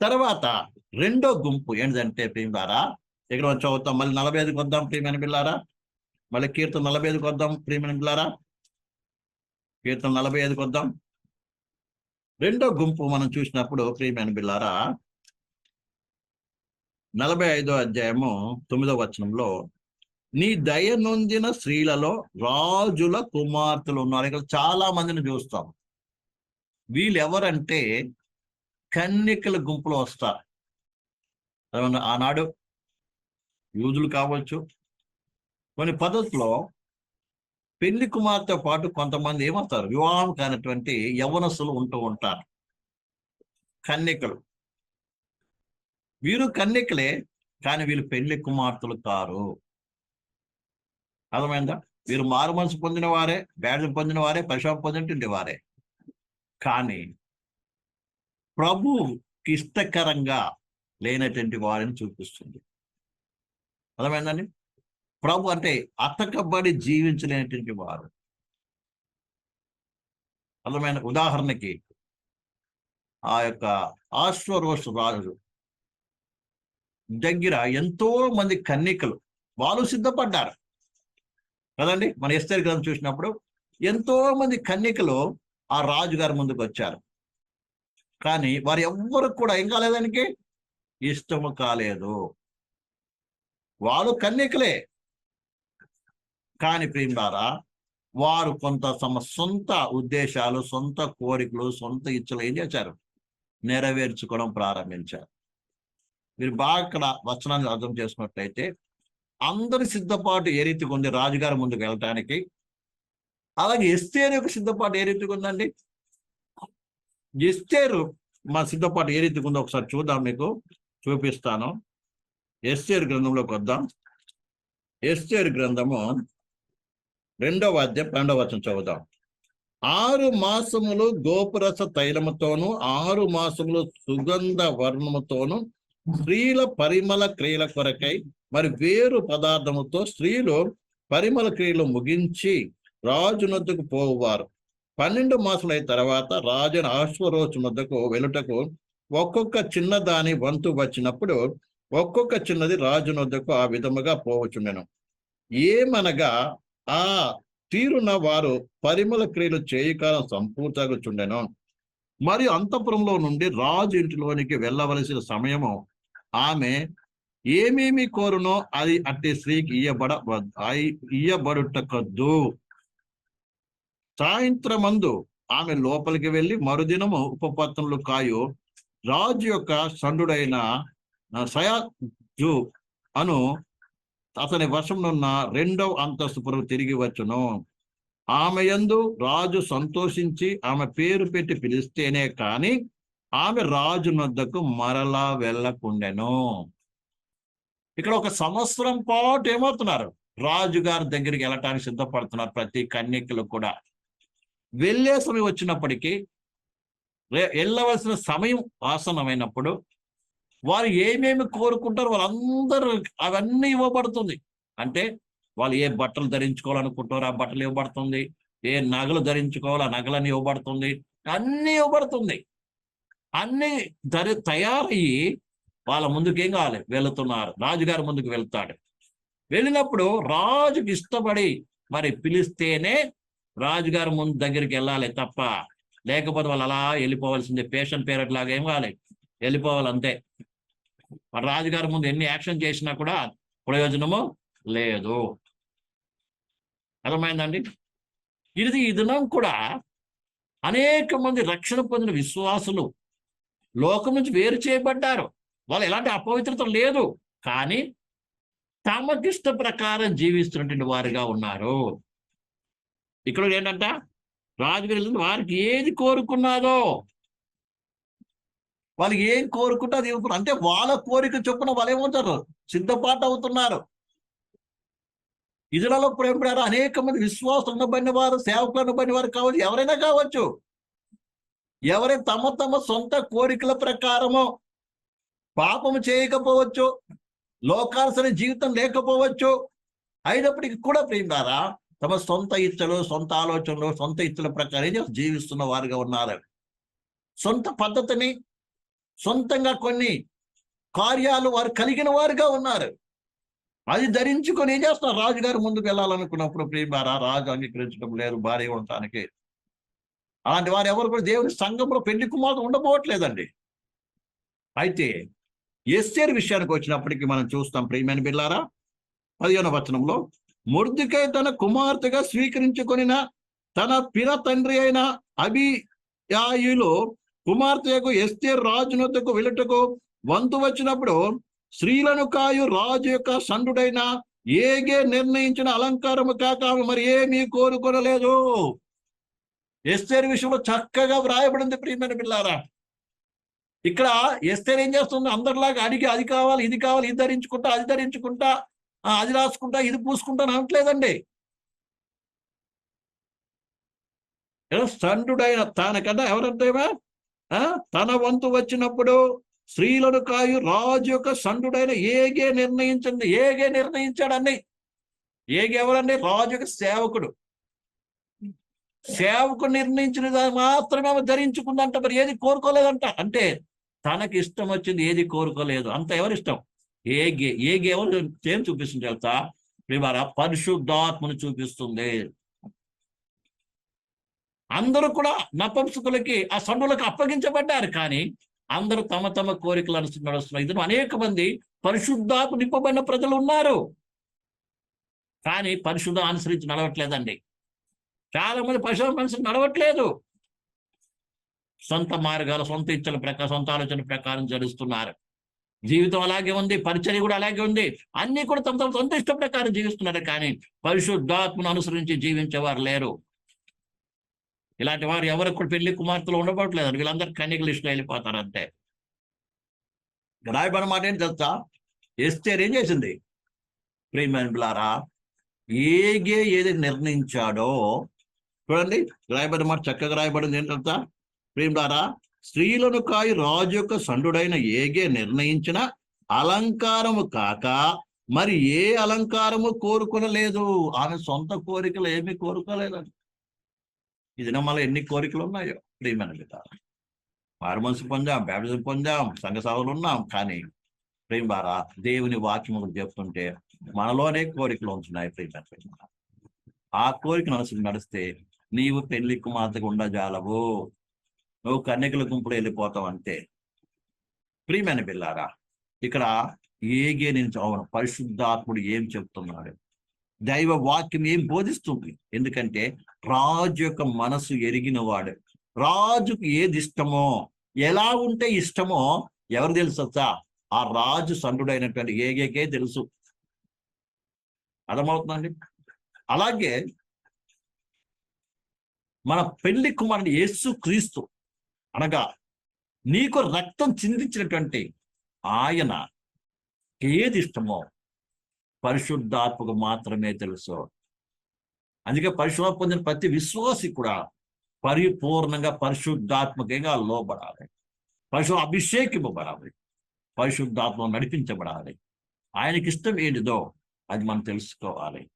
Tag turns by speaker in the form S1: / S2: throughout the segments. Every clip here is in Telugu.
S1: తర్వాత రెండో గుంపు ఏంటంటే ప్రియమారా ఇక్కడ మనం చదువుతాం మళ్ళీ నలభై ఐదుకి వద్దాం ప్రియమైన పిల్లారా మళ్ళీ కీర్తన నలభై ఐదుకి వద్దాం ప్రియమైన పిల్లారా కీర్తన నలభై ఐదుకి వద్దాం. రెండో గుంపు మనం చూసినప్పుడు ప్రియమైన పిల్లారా నలభై ఐదో అధ్యాయము తొమ్మిదో వచనంలో నీ దయ నొందిన స్త్రీలలో రాజుల కుమార్తెలు ఉన్నారు. ఇక్కడ చాలా మందిని చూస్తాం. వీళ్ళు ఎవరంటే కన్యకల గుంపులో వస్తారు. ఆనాడు యూదులు కావచ్చు. కొన్ని పద్ధతిలో పెళ్ళి కుమార్తె పాటు కొంతమంది ఏమవుతారు? వివాహం కానటువంటి యవనస్తులు ఉంటూ ఉంటారు. కన్యకలు. వీరు కన్యకలే కానీ వీళ్ళు పెళ్ళి కుమార్తెలు కారు. అర్థమైందా? వీరు మారు మనసు పొందిన వారే బ్యాడ్జం పొందిన వారే పరిశోభ పొందినటువంటి వారే. కానీ ప్రభు ఇష్టకరంగా లేనటువంటి వారిని చూపిస్తుంది. అర్థమైందండి? ప్రభు అంటే అతకబడి జీవించలేనటువంటి వారు. అర్థమైన ఉదాహరణకి ఆ యొక్క ఆశ్వరోష్ రాజు దగ్గర ఎంతో మంది కన్నికలు వాళ్ళు సిద్ధపడ్డారు. కదండి? మన ఎస్తరి గ్రంథం చూసినప్పుడు ఎంతో మంది కన్నికలు ఆ రాజుగారి ముందుకు వచ్చారు. కానీ వారు ఎవ్వరికి కూడా ఏం కాలేదానికి ఇష్టము కాలేదు. వాళ్ళు కన్నికలే కాని ప్రియులారా వారు కొంత తమ సొంత ఉద్దేశాలు సొంత కోరికలు సొంత ఇచ్చలు ఏం చేశారు? నెరవేర్చుకోవడం ప్రారంభించారు. మీరు బాగా ఇక్కడ వచనాన్ని అర్థం చేసుకున్నట్లయితే అందరి సిద్ధపాటు ఏ రీతిగా ఉంది? రాజుగారి ముందుకు వెళ్ళటానికి. అలాగే ఎస్తేరు యొక్క సిద్ధపాటు ఏ రీతిగా ఉందండి? ఎస్తేరు మా సిద్ధపాటు ఏ రీతిగా ఉందో ఒకసారి చూద్దాం మీకు. చూపిస్తాను. ఎస్తేరు గ్రంథంలోకి వద్దాం. ఎస్తేరు గ్రంథము రెండవ అధ్యాయం పన్నెండవ వచనం చదువుదాం. ఆరు మాసములు గోపురస తైలముతోను ఆరు మాసములు సుగంధ వర్ణముతోను స్త్రీల పరిమళ క్రియల కొరకై మరి వేరు పదార్థముతో స్త్రీలు పరిమళ క్రియలు ముగించి రాజునొద్దుకు పోవారు పన్నెండు మాసాలైన తర్వాత రాజుని ఆశ్వరోచు వద్దకు వెలుటకు ఒక్కొక్క చిన్నదాని వంతు వచ్చినప్పుడు ఒక్కొక్క చిన్నది రాజు వద్దకు ఆ విధముగా పోవచ్చుండెను ఏమనగా ఆ తీరున వారు పరిమళ క్రియలు చేయకాలం సంపూర్తగుచుండెను. మరి అంతపురంలో నుండి రాజు ఇంటిలోనికి వెళ్ళవలసిన సమయము ఆమె ఏమేమి కోరునో అది అట్టి స్త్రీకి ఇయ్యబడ ఇయ్యబడుటకద్దు. సాయంత్రమందు ఆమె లోపలికి వెళ్ళి మరుదినము ఉపపత్నులు కాయు రాజు యొక్క సండుడైన సయాజు అను అతని వశంనున్న రెండవ అంతస్తు పురుగు తిరిగి వచ్చును. ఆమె యందు రాజు సంతోషించి ఆమె పేరు పెట్టి పిలిస్తేనే కాని ఆమె రాజు నొద్దకు మరలా వెళ్ళకుండెను. ఇక్కడ ఒక సంవత్సరం పాటు ఏమవుతున్నారు? రాజుగారి దగ్గరికి వెళ్ళటానికి సిద్ధపడుతున్నారు ప్రతి కన్యకులు కూడా. వెళ్ళే సమయం వచ్చినప్పటికీ వెళ్ళవలసిన సమయం ఆసనమైనప్పుడు వారు ఏమేమి కోరుకుంటారు వాళ్ళందరూ అవన్నీ ఇవ్వబడుతుంది. అంటే వాళ్ళు ఏ బట్టలు ధరించుకోవాలనుకుంటారో ఆ బట్టలు ఇవ్వబడుతుంది. ఏ నగలు ధరించుకోవాలి ఆ నగలని ఇవ్వబడుతుంది. అన్నీ ఇవ్వబడుతుంది. అన్ని ధరి తయారయ్యి వాళ్ళ ముందుకు ఏం కావాలి? వెళుతున్నారు. రాజుగారి ముందుకు వెళ్తాడు. వెళ్ళినప్పుడు రాజుకి ఇష్టపడి మరి పిలిస్తేనే రాజుగారి ముందు దగ్గరికి వెళ్ళాలి తప్ప లేకపోతే వాళ్ళు అలా వెళ్ళిపోవాల్సిందే. పేషెంట్ పీరియడ్ లాగా ఏం కావాలి వెళ్ళిపోవాలి అంతే. రాజుగారి ముందు ఎన్ని యాక్షన్ చేసినా కూడా ప్రయోజనము లేదు. అర్థమైందండి? ఇది ఈ దినం కూడా అనేక మంది రక్షణ పొందిన విశ్వాసులు లోకం నుంచి వేరు చేయబడ్డారు. వాళ్ళు ఎలాంటి అపవిత్రత లేదు. కానీ తమకిష్ట ప్రకారం జీవిస్తున్నటువంటి వారిగా ఉన్నారు. ఇక్కడ ఏంటంట? రాజుగారి వారికి ఏది కోరుకున్నాదో? వాళ్ళు ఏం కోరుకుంటే అది ఇవ్వకుండా అంటే వాళ్ళ కోరిక చొప్పున వాళ్ళు ఏమవుతారు? సిద్ధపాటు అవుతున్నారు. ఇదిలలో ప్రేమడారు అనేక మంది విశ్వాసం ఉండబడిన వారు సేవకులు ఉండబడిన వారు కావచ్చు. ఎవరైనా కావచ్చు. ఎవరైనా తమ తమ సొంత కోరికల ప్రకారము పాపము చేయకపోవచ్చు. లోకాల్సిన జీవితం లేకపోవచ్చు. అయినప్పటికీ కూడా ప్రేమారా తమ సొంత ఇచ్చలు సొంత ఆలోచనలు సొంత ఇచ్చల ప్రకారం జీవిస్తున్న వారుగా ఉన్నారు సొంత పద్ధతిని సొంతంగా కొన్ని కార్యాలు వారు కలిగిన వారుగా ఉన్నారు. అది ధరించుకొని ఏం చేస్తారు రాజుగారు ముందుకు వెళ్ళాలనుకున్నప్పుడు ప్రేమారా రాజు అంగీకరించడం లేదు భార్య ఉండటానికి. అలాంటి వారు ఎవరు కూడా దేవుని సంఘంలో పెళ్ళి కుమార్తె ఉండబోవట్లేదండి. అయితే ఎస్సేర్ విషయానికి వచ్చినప్పటికీ మనం చూస్తాం ప్రియమైన బిల్లారా పదిహేను వచనంలో ముర్దికై తన కుమార్తెగా స్వీకరించుకొనిన తన పిర తండ్రి అయిన అభియాయులు కుమార్తెకు ఎస్తే రాజునొద్దకు వెళ్ళటకు వంతు వచ్చినప్పుడు స్త్రీలను కాయు రాజు యొక్క సండుడైన ఏగే నిర్ణయించిన అలంకారము కాక ఆమె మరి ఏమీ కోరుకొనలేదు. ఎస్తేర్ విషయంలో చక్కగా వ్రాయబడింది ప్రియమైన పిల్లారా. ఇక్కడ ఎస్తేర్ ఏం చేస్తుంది? అందరిలాగా అడిగి అది కావాలి ఇది కావాలి ఇది ధరించుకుంటా అది ధరించుకుంటా అది రాసుకుంటా ఇది పూసుకుంటా అనట్లేదండి. ఏదో సండుడైన తానకన్నా ఎవరంటేవా తన వంతు వచ్చినప్పుడు స్త్రీలను కాయు రాజు యొక్క సండుడైన ఏగే నిర్ణయించండి ఏగే నిర్ణయించాడన్ని ఏగే ఎవరండి? రాజు యొక్క సేవకుడు. సేవకుడు నిర్ణయించిన దాన్ని మాత్రమే ఆమె ధరించుకుందంట మరి ఏది కోరుకోలేదంట. అంటే తనకి ఇష్టం వచ్చింది ఏది కోరుకోలేదు. అంత ఎవరిష్టం? ఏ గే ఏ గేమో ఏం చూపిస్తుంది తెలుసా? ప్రివారా పరిశుద్ధాత్మను చూపిస్తుంది. అందరూ కూడా నపంసుకులకి ఆ సండులకు అప్పగించబడ్డారు కానీ అందరూ తమ తమ కోరికలు అనుసరించి నడుస్తున్నారు. ఇందులో అనేక మంది పరిశుద్ధాత్మ నింపబడిన ప్రజలు ఉన్నారు. కానీ పరిశుద్ధం అనుసరించి నడవట్లేదండి. చాలా మంది పరిశుభ్రం అనుసరించి నడవట్లేదు. సొంత మార్గాలు సొంత ఇచ్చల ప్రకారం సొంత ఆలోచన ప్రకారం జరుస్తున్నారు జీవితం అలాగే ఉంది పరిచర్య కూడా అలాగే ఉంది. అన్ని కూడా తమ తమ సొంత ఇష్ట ప్రకారం జీవిస్తున్నారు కానీ పరిశుద్ధాత్మను అనుసరించి జీవించేవారు లేరు. ఇలాంటి వారు ఎవరికి కూడా పెళ్ళి కుమార్తెలు ఉండబట్లేదు వీళ్ళందరూ కన్యక ఇష్టం వెళ్ళిపోతారు అంతే రాయబడిన మాట ఏంటి తెలుసా? ఎస్తేర్ ఏం చేసింది? ప్రియమైన బిలారా ఏగే ఏది నిర్ణయించాడో చూడండి రాయబడిన మాట చక్కగా రాయబడింది ఏంటంతా ప్రియులారా స్త్రీలను కాయి రాజు యొక్క సండుడైన ఏగే నిర్ణయించిన అలంకారము కాక మరి ఏ అలంకారము కోరుకునలేదు? ఆమె సొంత కోరికలు ఏమీ కోరుకోలేదండి. ఇది మళ్ళీ ఎన్ని కోరికలు ఉన్నాయో ప్రియమైన బిడ్డ మారు మనసు పొందాం బ్యాప్టిజం పొందాం సంఘ సభలు ఉన్నాం కానీ ప్రేమారా దేవుని వాక్యములు చెప్తుంటే మనలోనే కోరికలు ఉంటున్నాయి ప్రియమైన ఆ కోరిక అనుసరించి నడిస్తే నీవు పెళ్ళి కుమార్తెగా ఉండజాలవు నువ్వు కన్యకల గుంపులో వెళ్ళిపోతావు అంతే ప్రియమైన బిల్లారా ఇక్కడ ఏగే నేను అవును పరిశుద్ధాత్ముడు ఏం చెప్తున్నాడు? దైవ వాక్యం ఏం బోధిస్తుంది? ఎందుకంటే రాజు యొక్క మనసు ఎరిగిన వాడు రాజుకు ఏది ఇష్టమో ఎలా ఉంటే ఇష్టమో ఎవరు తెలుసా ఆ రాజు సండుడైనటువంటి ఏగేకే తెలుసు. అర్థమవుతుందండి? అలాగే మన పెళ్ళి కుమారుడు యేసు క్రీస్తు అనగా నీకు రక్తం చిందించినటువంటి ఆయన ఏది ఇష్టమో పరిశుద్ధాత్మకు మాత్రమే తెలుసు. అందుకే పరిశుభ్ర పొందిన ప్రతి విశ్వాసి కూడా పరిపూర్ణంగా పరిశుద్ధాత్మకంగా లోబడాలి. పరిశు అభిషేకింపబడాలి. పరిశుద్ధాత్మ నడిపించబడాలి. ఆయనకి ఇష్టం ఏంటిదో అది మనం తెలుసుకోవాలి.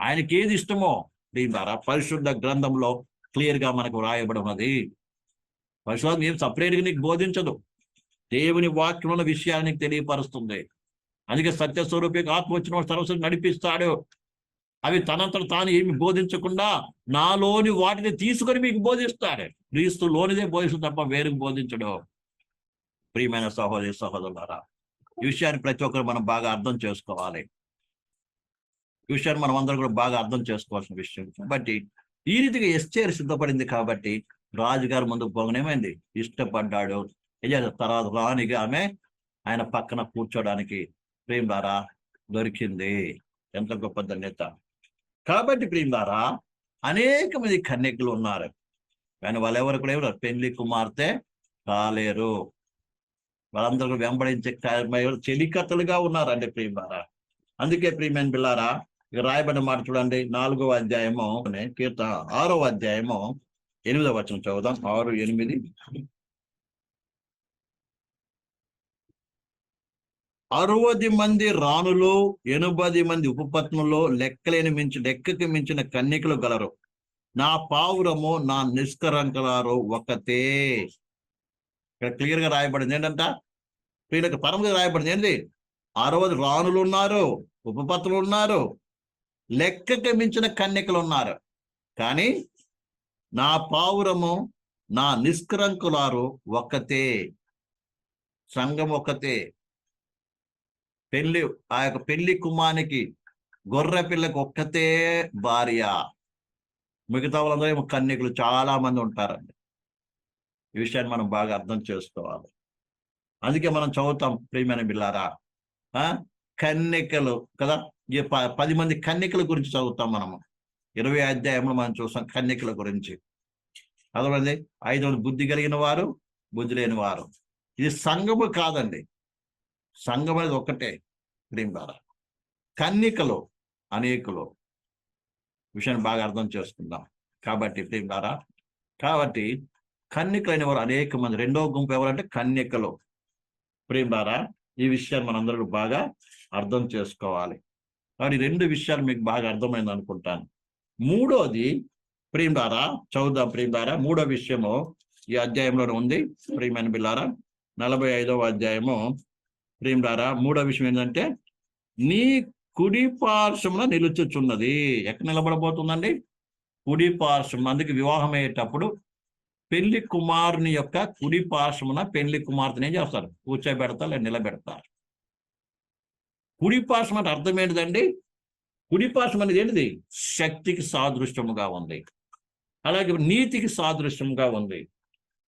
S1: ఆయనకి ఏది ఇష్టమో దీని ద్వారా పరిశుద్ధ గ్రంథంలో క్లియర్గా మనకు రాయబడి ఉన్నది. పరిశోధన ఏం సపరేట్గా నీకు బోధించదు. దేవుని వాక్యంలో విషయాన్ని నీకు తెలియపరుస్తుంది. అందుకే సత్యస్వరూపికి ఆత్మ వచ్చిన సర్వస్వం నడిపిస్తాడు. అవి తనంతట తాను ఏమి బోధించకుండా నాలోని వాటిని తీసుకొని మీకు బోధిస్తాడు. క్రీస్తు లోనిదే బోధిస్తుంది తప్ప వేరుకు బోధించడు. ప్రియమైన సహోదరి సహోదరులారా ఈ విషయాన్ని ప్రతి ఒక్కరు మనం బాగా అర్థం చేసుకోవాలి. ఈ విషయాన్ని మనం అందరం కూడా బాగా అర్థం చేసుకోవాల్సిన విషయం. కాబట్టి ఈ రీతిగా ఎస్చేర్ సిద్ధపడింది కాబట్టి రాజుగారు ముందుకు పోగనేమైంది ఇష్టపడ్డాడు. తర్వాత రాణిగా ఆమె ఆయన పక్కన కూర్చోడానికి ప్రేమ్ దొరికింది. ఎంత గొప్ప ధన్యత. కాబట్టి ప్రేమ్ ద్వారా అనేక మంది కన్యకులు ఉన్నారు. కానీ వాళ్ళెవరు కూడా ఎవరు? పెళ్ళి కుమార్తె కాలేరు వాళ్ళందరూ వెంబడించే చెలికత్తలుగా ఉన్నారండి ప్రేమ్ ద్వారా అందుకే ప్రియమైన పిల్లారా ఇక రాయబడిన మాట చూడండి. నాలుగో అధ్యాయము కీర్త ఆరో అధ్యాయము ఎనిమిదవ వచనం చదువుదాం. ఆరు ఎనిమిది. అరవది మంది రాణులు ఎనభై మంది ఉపపత్నులు లెక్కలేని మించి లెక్కకి మించిన కన్యకులు గలరు. నా పావురము నా నిష్కరంకరారు ఒకతే. ఇక్కడ క్లియర్గా రాయబడింది ఏంటంట? వీళ్ళకి పరమగా రాయబడింది ఏంటి అరవది రాణులు ఉన్నారు ఉపపత్నులు ఉన్నారు లెక్కకి మించిన కన్యకలు ఉన్నారు. కానీ నా పావురము నా నిష్కరంకులారు ఒక్కతే. సంఘం ఒక్కతే. పెళ్ళి ఆ యొక్క పెళ్ళి కుమానికి గొర్రె పిల్లకి ఒక్కతే భార్య. మిగతా వాళ్ళందరూ ఏమో కన్యకులు చాలా మంది ఉంటారండి. ఈ విషయాన్ని మనం బాగా అర్థం చేసుకోవాలి. అందుకే మనం చదువుతాం ప్రియమైన బిల్లారా ఆ? కన్యకలు కదా? ఈ ప- పది మంది కన్యకల గురించి చదువుతాం మనము. ఇరవై అధ్యాయంలో మనం చూస్తాం కన్యకల గురించి. అర్థమైంది ఐదు బుద్ధి కలిగిన వారు బుద్ధి లేని వారు. ఇది సంఘము కాదండి. సంఘం అనేది ఒక్కటే ప్రేమ ద్వారా కన్యకలు అనేకులు. విషయాన్ని బాగా అర్థం చేసుకుందాం. కాబట్టి ప్రేమ ద్వారా కాబట్టి కన్యకలైన వారు అనేక మంది. రెండవ గుంపు ఎవరంటే కన్యకలు. ప్రేమ ద్వారా ఈ విషయాన్ని మనందరూ బాగా అర్థం చేసుకోవాలి. కాబట్టి రెండు విషయాలు మీకు బాగా అర్థమైంది అనుకుంటాను మూడోది ప్రేమదారా చదువుదాం ప్రేమదారా. మూడో విషయము ఈ అధ్యాయంలోనే ఉంది ప్రియమైన బిల్లారా నలభై ఐదవ అధ్యాయము ప్రేమదారా. మూడో విషయం ఏంటంటే నీ కుడి పార్శ్వమున నిలుచుచున్నది. ఎక్కడ నిలబడబోతుందండి? కుడి పార్శ్వం అందుకే వివాహం అయ్యేటప్పుడు పెళ్ళి కుమారుని యొక్క కుడి పార్శ్వమున పెళ్ళి కుమార్తెనే చేస్తారు? కూర్చోబెడతారు లేదా నిలబెడతారు. కుడి పార్శ్వం అంటే అర్థం ఏంటిదండి? కుడి అనేది ఏంటిది? శక్తికి సాదృశ్యముగా ఉంది. అలాగే నీతికి సాదృశ్యముగా ఉంది.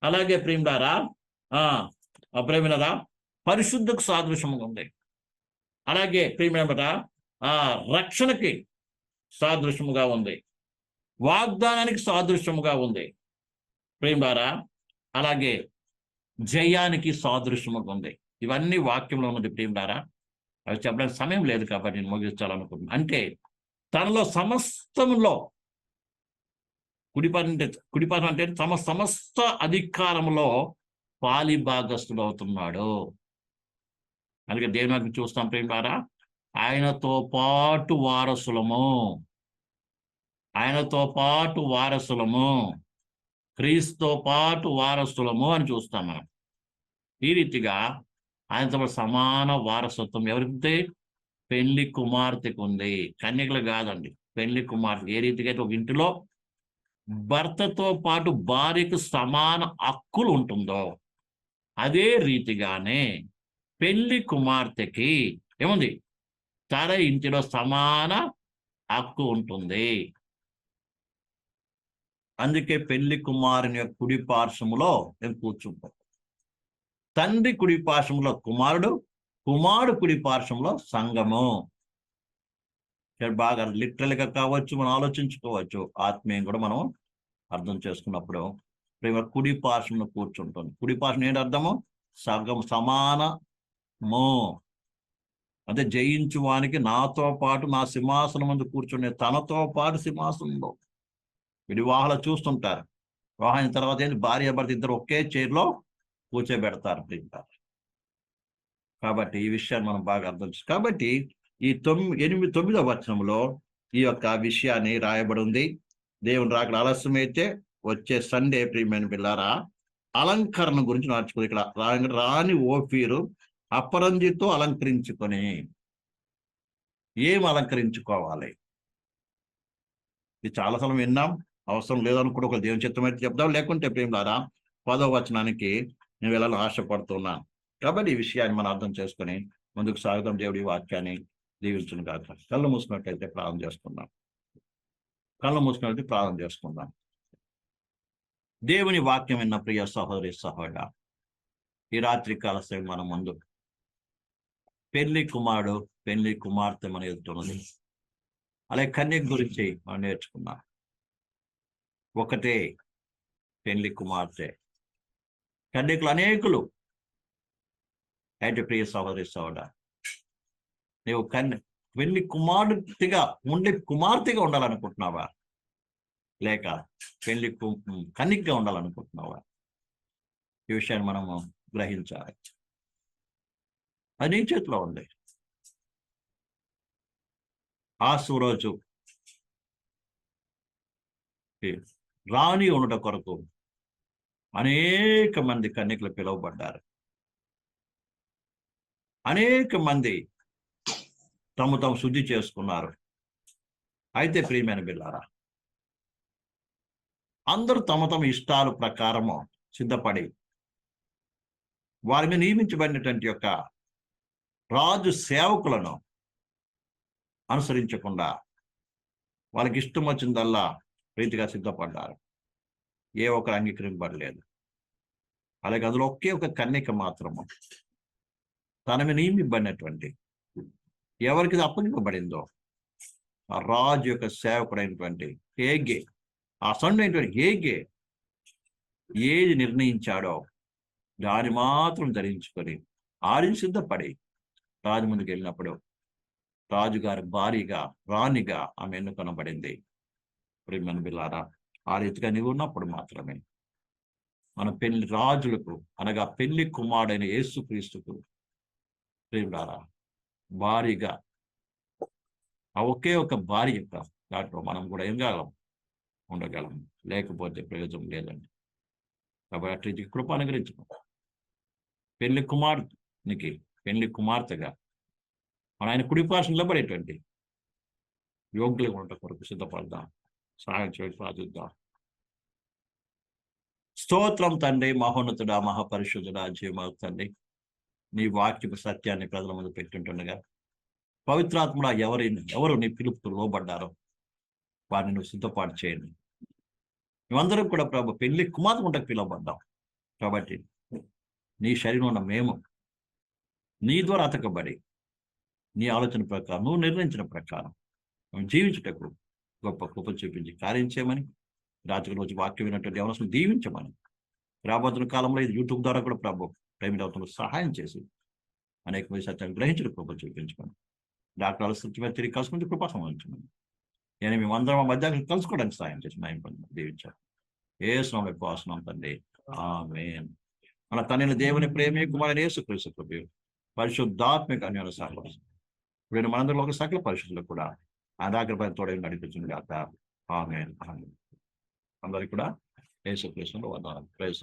S1: అలాగే ప్రేమిడారా ఆ ప్రేమినరా పరిశుద్ధకు సాదృశ్యంగా ఉంది. అలాగే ప్రేమిడరా ఆ రక్షణకి సాదృశ్యముగా ఉంది. వాగ్దానానికి సాదృశ్యముగా ఉంది. ప్రేమిడారా అలాగే జయానికి సాదృశ్యముగా ఉంది. ఇవన్నీ వాక్యంలో ఉన్నది ప్రేమిడారా అవి చెప్పడానికి సమయం లేదు కాబట్టి నేను ముగించాలనుకుంటున్నాను అంటే తనలో సమస్తంలో కుడిపాటి అంటే అంటే తమ సమస్త అధికారంలో పాలి భాగస్థుడు అవుతున్నాడు. అందుకే దేవుని చూస్తాం ప్రేమ ద్వారా ఆయనతో పాటు వారసులము. ఆయనతో పాటు వారసులము. క్రీస్తుతో పాటు వారసులము అని చూస్తాం మనం. ఈ రీతిగా ఆయనతో పాటు సమాన వారసత్వం. ఎవరికి పెళ్ళి కుమార్తెకు ఉంది. కన్యకలు కాదండి. పెళ్ళి కుమార్తె. ఏ రీతిగా అయితే ఒక ఇంటిలో భర్తతో పాటు భార్యకు సమాన హక్కులు ఉంటుందో అదే రీతిగానే పెళ్ళి కుమార్తెకి ఏముంది? తన ఇంటిలో సమాన హక్కు ఉంటుంది. అందుకే పెళ్ళి కుమారుని యొక్క కుడి పార్శ్వములో నేను కూర్చుంటాం తండ్రి కుడి పార్శ్వంలో కుమారుడు కుమారుడు కుడి పార్శ్వంలో సంఘము. బాగా లిటరల్గా కావచ్చు మనం ఆలోచించుకోవచ్చు. ఆత్మీయం కూడా మనం అర్థం చేసుకున్నప్పుడు ప్రేమ కుడి పార్శ్వంలో కూర్చుంటుంది. కుడి పార్శ్వం ఏంటి అర్థము? సగం సమానము. అంటే జయించు వానికి నాతో పాటు నా సింహాసనం ముందు కూర్చునే తనతో పాటు సింహాసనంలో. వివాహాలు చూస్తుంటారు. వివాహం తర్వాత ఏంటి? భార్య భర్త ఇద్దరు ఒకే చైర్లో కూర్చోబెడతారు తింటారు కాబట్టి ఈ విషయాన్ని మనం బాగా అర్థం కాబట్టి ఈ తొమ్మిది ఎనిమిది తొమ్మిదవ వచనంలో ఈ యొక్క విషయాన్ని రాయబడి ఉంది. దేవుని రాకడ ఆలస్యం అయితే వచ్చే సండే ప్రియమైన పిల్లారా అలంకరణ గురించి నేర్చుకుంది ఇక్కడ రా- రాని ఓఫీరు అపరంజితో అలంకరించుకొని ఏం అలంకరించుకోవాలి? ఇది చాలాసార్లు విన్నాం. అవసరం లేదనుకుంటే ఒక దేవుని చిత్తం అయితే చెప్దాం. లేకుంటే ప్రేమలారా పదవ వచనానికి నేను వెళ్ళాలని ఆశపడుతున్నాను కాబట్టి ఈ విషయాన్ని మనం అర్థం చేసుకుని ముందుకు సాగుతాం దేవుడి వాక్యాన్ని దీవించును కాక కళ్ళు మూసుకున్నట్లయితే ప్రారంభం చేసుకుందాం. కళ్ళు మూసుకున్నట్లయితే ప్రారంభం చేసుకుందాం. దేవుని వాక్యం విన్న ప్రియ సహోదరి సహోదర ఈ రాత్రి కాల సమయం మన ముందు పెళ్ళి కుమారుడు పెళ్ళి కుమార్తె మన ఎదుగుతున్నది అలాగే కన్యక గురించి మనం నేర్చుకున్నాం ఒకటే పెళ్ళి కుమార్తె. కన్యకులు అనేకులు. అయితే ప్రియ సహోదరి సహోదర నీవు కన్య పెళ్ళి కుమార్తెగా ఉండి కుమార్తెగా ఉండాలనుకుంటున్నావా? లేక పెళ్ళి కన్నిగ్గా ఉండాలనుకుంటున్నావా? ఈ విషయాన్ని మనము గ్రహించాలి. అది నీ చేతిలో ఉంది. ఆ రోజు రాణి ఉండట కొరకు అనేక మంది కన్యకులు పిలువబడ్డారు. అనేక మంది తమ తాము శుద్ధి చేసుకున్నారు. అయితే ప్రియమైన బిల్లారా అందరూ తమ తమ ఇష్టాల ప్రకారము సిద్ధపడి వారి మీద నియమించబడినటువంటి యొక్క రాజు సేవకులను అనుసరించకుండా వాళ్ళకి ఇష్టం వచ్చిందల్లా రీతిగా సిద్ధపడ్డారు. ఏ ఒక్కరు అంగీకరింపబడలేదు అలాగే అందులో ఒకే ఒక కన్యక మాత్రము. తన మీద నియమింపబడినటువంటి ఎవరికి ఇది అప్పగింపబడిందో? ఆ రాజు యొక్క సేవకుడైనటువంటి ఏగే ఆ సండైనటువంటి ఏగే ఏది నిర్ణయించాడో దాని మాత్రం ధరించుకొని ఆరిని సిద్ధపడి రాజు ముందుకు వెళ్ళినప్పుడు రాజుగారి భారీగా రాణిగా ఆమె ఎన్నుకొనబడింది. ప్రేమను బిల్లారా ఆ రీతిగా నీవు ఉన్నప్పుడు మాత్రమే. మన పెళ్ళి రాజులకు అనగా పెళ్ళి కుమారుడైన యేసుక్రీస్తుకు ప్రియులారా భారీగా ఆ ఒకే ఒక భార్య యొక్క దాంట్లో మనం కూడా ఏం కాగలం ఉండగలం. లేకపోతే ప్రయోజనం లేదండి. కాబట్టి అటు కృప అనుగ్రహించడం పెళ్ళి కుమార్తెనికి పెళ్ళి కుమార్తెగా మన ఆయన కుడి కుడిపాసం నిలబడేటువంటి యోగ్యులుగా ఉండటం కొరకు సిద్ధపడదాం. సహాయం చేసి ప్రార్థిద్దాం స్తోత్రం తండ్రి మహోన్నతుడా మహాపరిశుద్ధుడ జీవమాకు తండ్రి. నీ వాక్యపు సత్యాన్ని ప్రజల ముందు పెట్టుంటుండగా. పవిత్రాత్ముడ ఎవరి ఎవరు నీ పిలుపుకు లోబడ్డారో వారిని నువ్వు సిద్ధపాటు చేయండి మేమందరం కూడా ప్రభు పెళ్ళి కుమార్తె పిలువబడ్డాం. కాబట్టి నీ శరీరం ఉన్న మేము నీ ద్వారా అతకబడి నీ ఆలోచన ప్రకారం నువ్వు నిర్ణయించిన ప్రకారం మేము గొప్ప కృప చూపించి కార్యం చేయమని రాత్రి రోజు వాక్యం వినటువంటి ఎవరు దీవించమని. రాబోతున్న కాలంలో ఇది యూట్యూబ్ ద్వారా కూడా ప్రభు ప్రేమిట అవుతున్న సహాయం చేసి అనేక మంది సత్యాన్ని గ్రహించిన కృప చూపించమని. డాక్టర్ మీద తిరిగి కలుసుకుంటే కృప సంబంధించమని నేను మేము అందరం మధ్య కలుసుకోవడానికి సహాయం చేసి మా దీవించాను ఏ స్వామి కోసం తండ్రి. ఆమె మన తనని దేవుని ప్రేమే కుమారుని ఏసు క్రీస్తు కృపయు పరిశుద్ధాత్మిక అన్యోన సహవాసం. వీడు మనందరిలో ఒక సకల పరిశుద్ధులు కూడా ఆ దగ్గర తోడే కాక ఆమె అందరికి కూడా యేసు కృష్ణుడు వందనాలు ప్రేస్